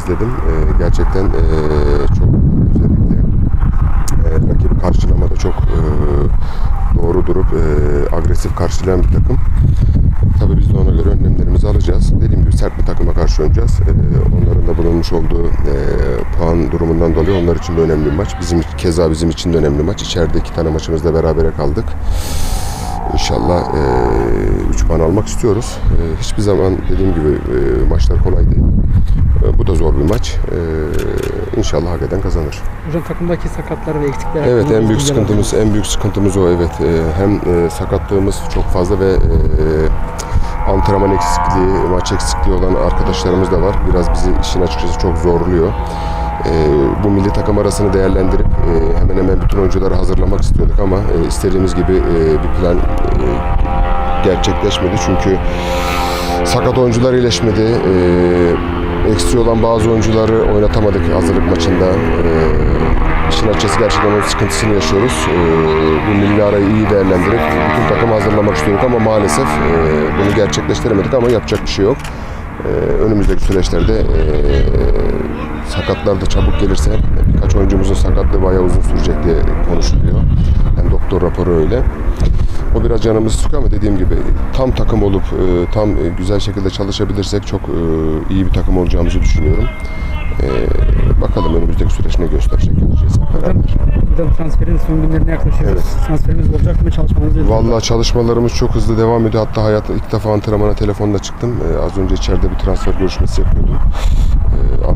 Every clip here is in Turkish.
izledim. E, gerçekten e, çok özellikle e, rakibi karşılamada çok e, doğru durup e, agresif karşılayan bir takım. Tabii biz de ona göre önlemlerimizi alacağız. Dediğim gibi sert bir takıma karşı oynayacağız. E, onların da bulunmuş olduğu e, puan durumundan dolayı onlar için de önemli bir maç. Bizim keza bizim için de önemli maç. İçeride iki tane maçımızda berabere kaldık. İnşallah 3 puan almak istiyoruz. E, hiçbir zaman dediğim gibi e, maçlar kolay değil. E, bu da zor bir maç. E, inşallah hak eden kazanır. Hocam takımdaki sakatlar ve eksikler Evet en büyük sıkıntımız en büyük sıkıntımız o evet. E, hem e, sakatlığımız çok fazla ve e, antrenman eksikliği, maç eksikliği olan arkadaşlarımız da var. Biraz bizi işin açıkçası çok zorluyor. E, bu milli takım arasını değerlendirip e, hemen hemen bütün oyuncuları hazırlamak istiyorduk ama e, istediğimiz gibi e, bir plan e, gerçekleşmedi çünkü sakat oyuncular iyileşmedi. E, eksiği olan bazı oyuncuları oynatamadık hazırlık maçında. E, işin gerçekten onun sıkıntısını yaşıyoruz. E, bu milli arayı iyi değerlendirip bütün takımı hazırlamak istiyorduk ama maalesef e, bunu gerçekleştiremedik ama yapacak bir şey yok. E, önümüzdeki süreçlerde e, sakatlar da çabuk gelirse birkaç oyuncumuzun sakatlığı bayağı uzun sürecek diye konuşuluyor. Yani doktor raporu öyle. Biraz canımızı sıkıyor ama dediğim gibi tam takım olup e, tam e, güzel şekilde çalışabilirsek çok e, iyi bir takım olacağımızı düşünüyorum. E, bakalım önümüzdeki süreç ne gösterecek göreceğiz hep beraber. Hocam transferin son günlerine yaklaşıyoruz. Evet. Transferimiz olacak mı? Çalışmamız ediyor. Vallahi çalışmalarımız çok hızlı devam ediyor. Hatta hayatta ilk defa antrenmana telefonla çıktım. Ee, az önce içeride bir transfer görüşmesi yapıyordum. Ee,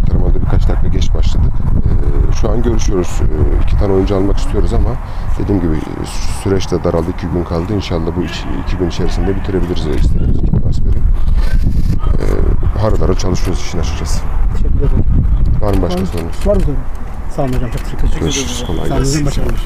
Görüşüyoruz. Ee, iki tane oyuncu almak istiyoruz ama dediğim gibi e, süreç de daraldı. iki gün kaldı. İnşallah bu iki, gün içerisinde bitirebiliriz istediğimiz iki transferi. Ee, harıl çalışıyoruz işin açıkçası. Teşekkür ederim. Var mı başka sorunuz? Var mı sorun? Sağ olun hocam. Çok teşekkür ederim. Görüşürüz. Kolay Sağ olun gelsin. Başarılar.